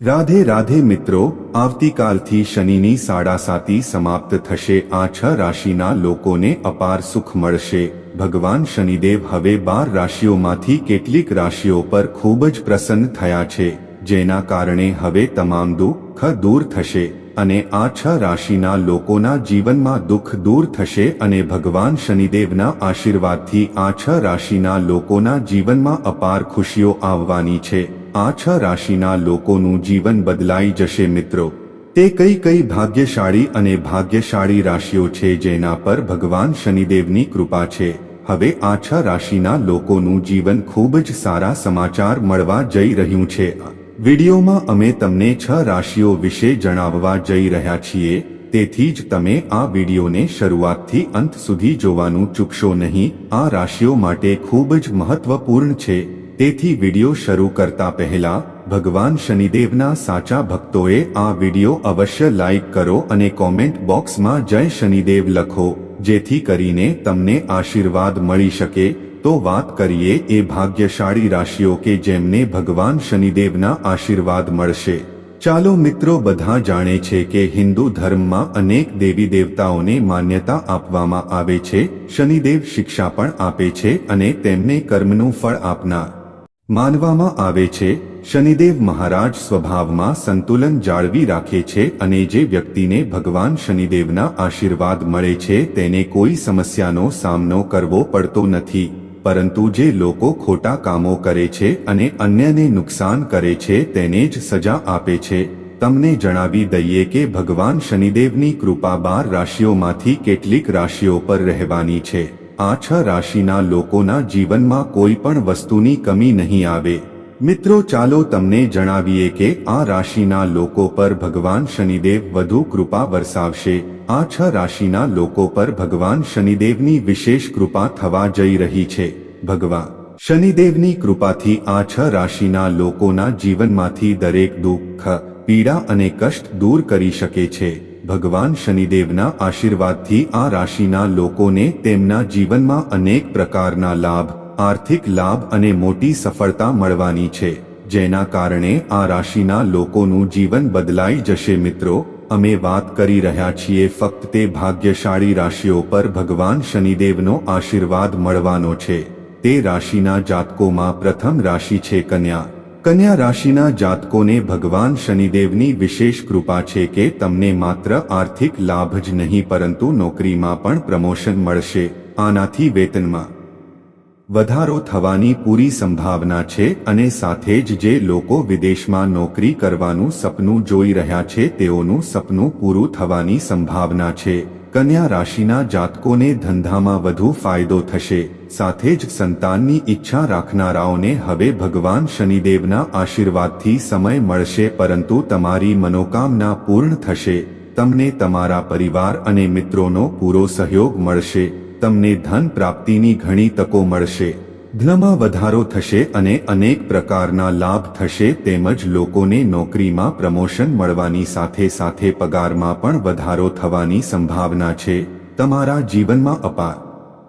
રાધે રાધે મિત્રો, આવતીકાલથી શનિની સાડા સાતી સમાપ્ત થશે. આ છ રાશિના લોકોને અપાર સુખ મળશે. ભગવાન શનિદેવ હવે બાર રાશિઓમાંથી કેટલીક રાશિઓ પર ખૂબ જ પ્રસન્ન થયા છે, જેના કારણે હવે તમામ દુઃખ દૂર થશે અને આ છ રાશિના લોકોના જીવનમાં દુઃખ દૂર થશે અને ભગવાન શનિદેવના આશીર્વાદથી આ છ રાશિના લોકોના જીવનમાં અપાર ખુશીઓ આવવાની છે. આ છ રાશિના લોકોનું જીવન બદલાઈ જશે મિત્રો. તે કઈ કઈ ભાગ્યશાળી અને ભાગ્યશાળી રાશિઓ છે જેના પર ભગવાન શનિદેવની કૃપા છે. હવે આ છ રાશિના લોકોનું જીવન ખૂબ જ સારા સમાચાર મળવા જઈ રહ્યું છે. વિડીયોમાં અમે તમને છ રાશિઓ વિશે જણાવવા જઈ રહ્યા છીએ. તેથી જ તમે આ વિડીયોને શરૂઆતથી અંત સુધી જોવાનું ચૂકશો નહીં. આ રાશિઓ માટે ખૂબ જ મહત્વપૂર્ણ છે. તેથી વિડિયો શરૂ કરતા પહેલા, ભગવાન શનિદેવના સાચા ભક્તોએ આ વિડિયો અવશ્ય લાઈક કરો અને કોમેન્ટ બોક્સમાં જય શનિદેવ લખો, જેથી કરીને તમને આશીર્વાદ મળી શકે. તો વાત કરીએ એ ભાગ્યશાળી રાશિઓ કે જેમને ભગવાન શનિદેવના આશીર્વાદ મળશે. ચાલો મિત્રો બધા જાણે છે કે હિન્દુ ધર્મમાં અનેક દેવી દેવતાઓને માન્યતા આપવામાં આવે છે, શનિદેવ શિક્ષા પણ આપે છે અને તેમને કર્મનું ફળ આપનાર માનવામાં આવે છે, શનિદેવ મહારાજ સ્વભાવમાં સંતુલન જાળવી રાખે છે અને જે વ્યક્તિને ભગવાન શનિદેવના આશીર્વાદ મળે છે તેને કોઈ સમસ્યાનો સામનો કરવો પડતો નથી. પરંતુ જે લોકો ખોટા કામો કરે છે અને અન્યને નુકસાન કરે છે તેને જ સજા આપે છે. તમને જણાવી દઈએ કે ભગવાન શનિદેવની કૃપા બાર રાશિઓમાંથી કેટલીક રાશિઓ પર રહેવાની છે. આ છ રાશિના લોકોના જીવનમાં કોઈ પણ વસ્તુની કમી નહીં આવે. મિત્રો, ચાલો તમને જણાવીએ કે આ રાશિના લોકો પર ભગવાન શનિદેવ વધુ કૃપા વરસાવશે. આ છ રાશિના લોકો પર ભગવાન શનિદેવની વિશેષ કૃપા થવા જઈ રહી છે. ભગવાન શનિદેવની કૃપાથી આ છ રાશિના લોકોના જીવનમાંથી દરેક દુઃખ, પીડા અને કષ્ટ દૂર કરી શકે છે. ભગવાન શનિદેવના આશીર્વાદથી આ રાશિના લોકોને તેમના જીવનમાં અનેક પ્રકારના લાભ, આર્થિક લાભ અને મોટી સફળતા મળવાની છે. જેના કારણે આ રાશિના લોકોનું જીવન બદલાઈ જશે મિત્રો. અમે વાત કરી રહ્યા છીએ ફક્ત તે ભાગ્યશાળી રાશિઓ પર ભગવાન શનિદેવનો આશીર્વાદ મળવાનો છે. તે રાશિના જાતકોમાં પ્રથમ રાશિ છે કન્યા. કન્યા રાશિના જાતકોને ભગવાન શનિદેવની વિશેષ કૃપા છે કે તમને માત્ર આર્થિક લાભ જ નહીં, પરંતુ નોકરીમાં પણ પ્રમોશન મળશે. આનાથી વેતનમાં વધારો થવાની પૂરી સંભાવના છે અને સાથે જ જે લોકો વિદેશમાં નોકરી કરવાનું સપનું જોઈ રહ્યા છે તેઓનું સપનું પૂરું થવાની સંભાવના છે. કન્યા રાશિના જાતકોને ધંધામાં વધુ ફાયદો થશે. સાથે જ સંતાનની ઈચ્છા રાખનારાઓને હવે ભગવાન શનિદેવના આશીર્વાદથી સમય મળશે, પરંતુ તમારી મનોકામના પૂર્ણ થશે. તમને તમારા પરિવાર અને મિત્રોનો પૂરો સહયોગ મળશે. તમને ધન પ્રાપ્તિની ઘણી તકો મળશે. ધનમાં વધારો થશે અને અનેક પ્રકારના લાભ થશે તેમજ લોકોને નોકરીમાં પ્રમોશન મળવાની સાથે સાથે પગારમાં પણ વધારો થવાની સંભાવના છે. તમારા જીવનમાં અપાર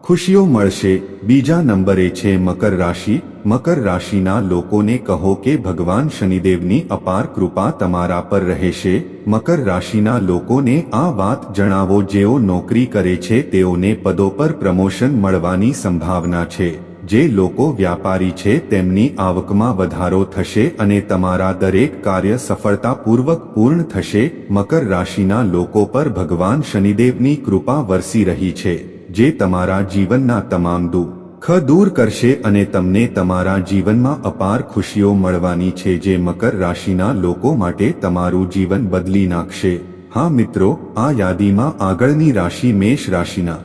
ખુશીઓ મળશે. બીજા નંબરે છે મકર રાશિ. મકર રાશિના લોકોને કહો કે ભગવાન શનિદેવની અપાર કૃપા તમારા પર રહેશે. મકર રાશિના લોકોને આ વાત જણાવો જેઓ નોકરી કરે છે તેઓને પદો પર પ્રમોશન મળવાની સંભાવના છે. જે લોકો વ્યાપારી છે તેમની આવકમાં વધારો થશે અને તમારા દરેક કાર્ય સફળતાપૂર્વક પૂર્ણ થશે. મકર રાશિના લોકો પર ભગવાન શનિદેવની કૃપા વરસી રહી છે, જે તમારા જીવનના તમામ દુઃખ દૂર કરશે અને તમને તમારા જીવનમાં અપાર ખુશીઓ મળવાની છે જે મકર રાશિના લોકો માટે તમારું જીવન બદલી નાખશે. હા મિત્રો, આ યાદીમાં આગળની રાશિ મેષ રાશિના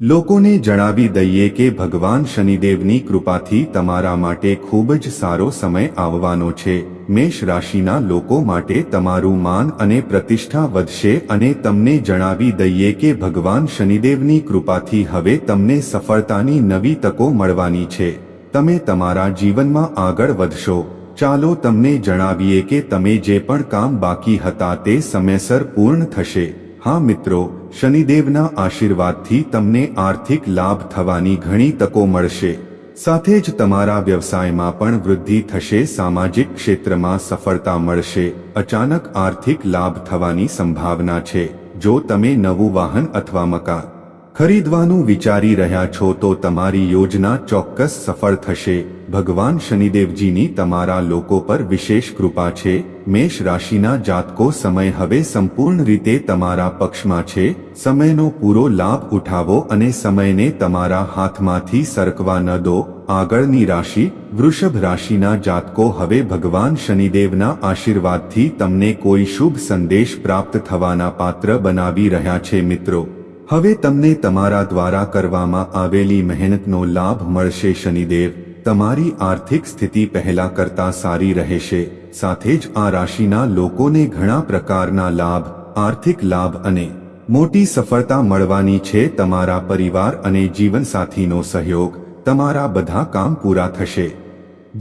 લોકોને જણાવી દઈએ કે ભગવાન શનિદેવની કૃપાથી તમારા માટે ખૂબ જ સારો સમય આવવાનો છે. મેષ રાશિના લોકો માટે તમારું માન અને પ્રતિષ્ઠા વધશે અને તમને જણાવી દઈએ કે ભગવાન શનિદેવની કૃપાથી હવે તમને સફળતાની નવી તકો મળવાની છે. તમે તમારા જીવનમાં આગળ વધશો. ચાલો તમને જણાવીએ કે તમે જે પણ કામ બાકી હતા તે સમયસર પૂર્ણ થશે. હા મિત્રો, શનિદેવના આશીર્વાદથી તમને આર્થિક લાભ થવાની ઘણી તકો મળશે. સાથે જ તમારા વ્યવસાયમાં પણ વૃદ્ધિ થશે, સામાજિક ક્ષેત્રમાં સફળતા મળશે. અચાનક આર્થિક લાભ થવાની સંભાવના છે. જો તમે નવું વાહન અથવા મકાન ખરીદવાનું વિચારી રહ્યા છો તો તમારી યોજના ચોક્કસ સફળ થશે. ભગવાન શનિદેવજીની તમારા લોકો પર વિશેષ કૃપા છે. મેષ રાશિના જાતકો સમય હવે સંપૂર્ણ રીતે તમારા પક્ષમાં છે. સમયનો પૂરો લાભ ઉઠાવો અને સમયને તમારા હાથમાંથી સરકવા ન દો. આગળની રાશિ, વૃષભ રાશિના જાતકો હવે ભગવાન શનિદેવના આશીર્વાદથી તમને કોઈ શુભ સંદેશ પ્રાપ્ત થવાના પાત્ર બનાવી રહ્યા છે મિત્રો. હવે તમને તમારા દ્વારા કરવામાં આવેલી મહેનતનો લાભ મળશે શનિદેવ. તમારી આર્થિક સ્થિતિ પહેલા કરતા સારી રહેશે. સાથે જ આ રાશિના લોકોને ઘણા પ્રકારના લાભ, આર્થિક લાભ અને મોટી સફળતા મળવાની છે. તમારા પરિવાર અને જીવનસાથીનો સહયોગ, તમારા બધા કામ પૂરા થશે.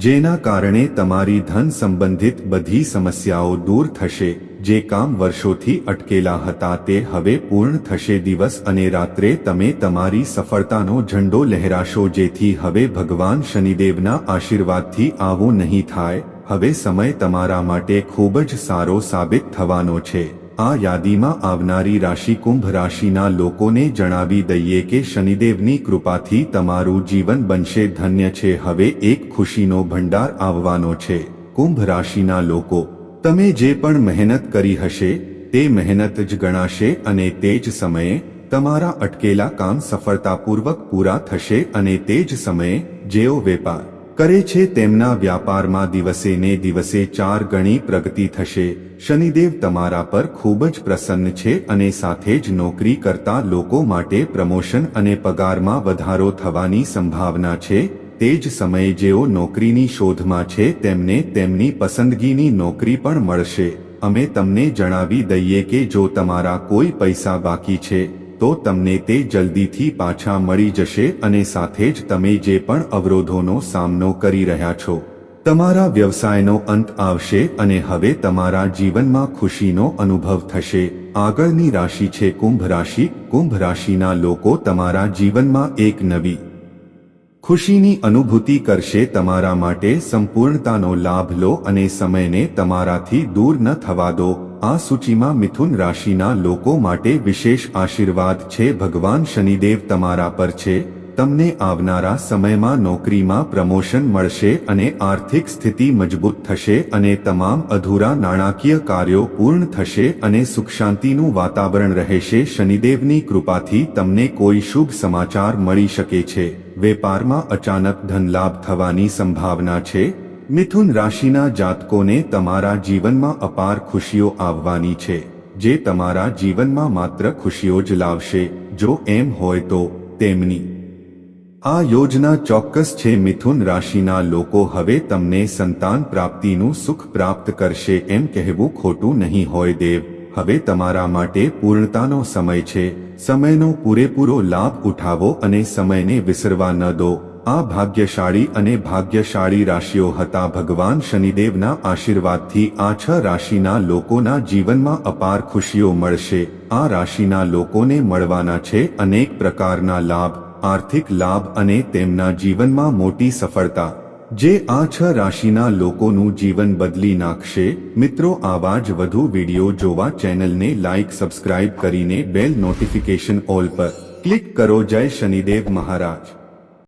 જેના કારણે તમારી ધન સંબંધિત બધી સમસ્યાઓ દૂર થશે, જે કામ વર્ષોથી અટકેલા હતા તે હવે પૂર્ણ થશે દિવસ અને રાત્રે તમે તમારી સફળતાનો ઝંડો લહેરાશો જેથી હવે ભગવાન શનિદેવના આશીર્વાદથી આવું નહીં થાય, હવે સમય તમારા માટે ખૂબ જ સારો સાબિત થવાનો છે. આ યાદીમાં આવનારી રાશિ કુંભ રાશિના લોકોને જણાવી દઈએ કે શનિદેવની કૃપાથી તમારું જીવન બનશે ધન્ય છે. હવે એક ખુશીનો ભંડાર આવવાનો છે. કુંભ રાશિના લોકો, તમે જે પણ મહેનત કરી હશે, તે મહેનત જ ગણાશે અને તે જ સમયે તમારા અટકેલા કામ સફળતાપૂર્વક પૂરા થશે અને તે જ સમયે જેઓ વેપાર કરે છે તેમના વ્યાપારમાં દિવસે ને દિવસે ચાર ગણી પ્રગતિ થશે. શનિદેવ તમારા પર ખૂબ જ પ્રસન્ન છે અને સાથે જ નોકરી કરતા લોકો માટે પ્રમોશન અને પગારમાં વધારો થવાની સંભાવના છે. તે જ સમયે જેઓ નોકરીની શોધમાં છે તેમને તેમની પસંદગીની નોકરી પણ મળશે. અમે તમને જણાવી દઈએ કે જો તમારા કોઈ પૈસા બાકી છે તો તમને તે જલ્દીથી પાછા મળી જશે અને સાથે જ તમે જે પણ અવરોધોનો સામનો કરી રહ્યા છો, તમારા વ્યવસાયનો અંત આવશે અને હવે તમારા જીવનમાં ખુશીનો અનુભવ થશે. આગળની રાશિ છે કુંભ રાશિ. કુંભ રાશિના લોકો તમારા જીવનમાં એક નવી ખુશીની અનુભૂતિ કરશે. તમારા માટે સંપૂર્ણતાનો લાભ લો અને સમયને તમારાથી દૂર ન થવા દો. આ સૂચિમાં મિથુન રાશિના લોકો માટે વિશેષ આશીર્વાદ છે. ભગવાન શનિદેવ તમારા પર છે. તમને આવનારા સમયમાં નોકરીમાં પ્રમોશન મળશે અને આર્થિક સ્થિતિ મજબૂત થશે અને તમામ અધૂરા નાણાકીય કાર્યો પૂર્ણ થશે અને સુખ શાંતિનું વાતાવરણ રહેશે. શનિદેવની કૃપાથી તમને કોઈ શુભ સમાચાર મળી શકે છે. વેપારમાં અચાનક ધનલાભ થવાની સંભાવના છે. મિથુન રાશિના જાતકોને તમારા જીવનમાં અપાર ખુશીઓ આવવાની છે, જે તમારા જીવનમાં માત્ર ખુશીઓ જ લાવશે, જો એમ હોય તો તેમની. આ યોજના ચોક્કસ છે મિથુન રાશિના લોકો હવે તમને સંતાન પ્રાપ્તિનું સુખ પ્રાપ્ત કરશે એમ કહેવું ખોટું નહીં હોય દેવ, હવે તમારા માટે પૂર્ણતાનો સમય છે, સમયનો પૂરેપૂરો લાભ ઉઠાવો અને સમયને વિસરવા ન દો. આ ભાગ્યશાળી અને ભાગ્યશાળી રાશિઓ હતા. ભગવાન શનિદેવના આશીર્વાદથી આ છ રાશિના લોકોના જીવનમાં અપાર ખુશીઓ મળશે. આ રાશિના લોકોને મળવાના છે અનેક પ્રકારના લાભ, આર્થિક લાભ અને તેમના જીવનમાં મોટી સફળતા. જે આ છ રાશિના લોકોનું જીવન બદલી નાખશે. મિત્રો, આવા જ વધુ વીડિયો જોવા ચેનલને લાઇક સબસ્ક્રાઇબ કરીને બેલ નોટિફિકેશન ઓલ પર ક્લિક કરો. જય શનિદેવ મહારાજ.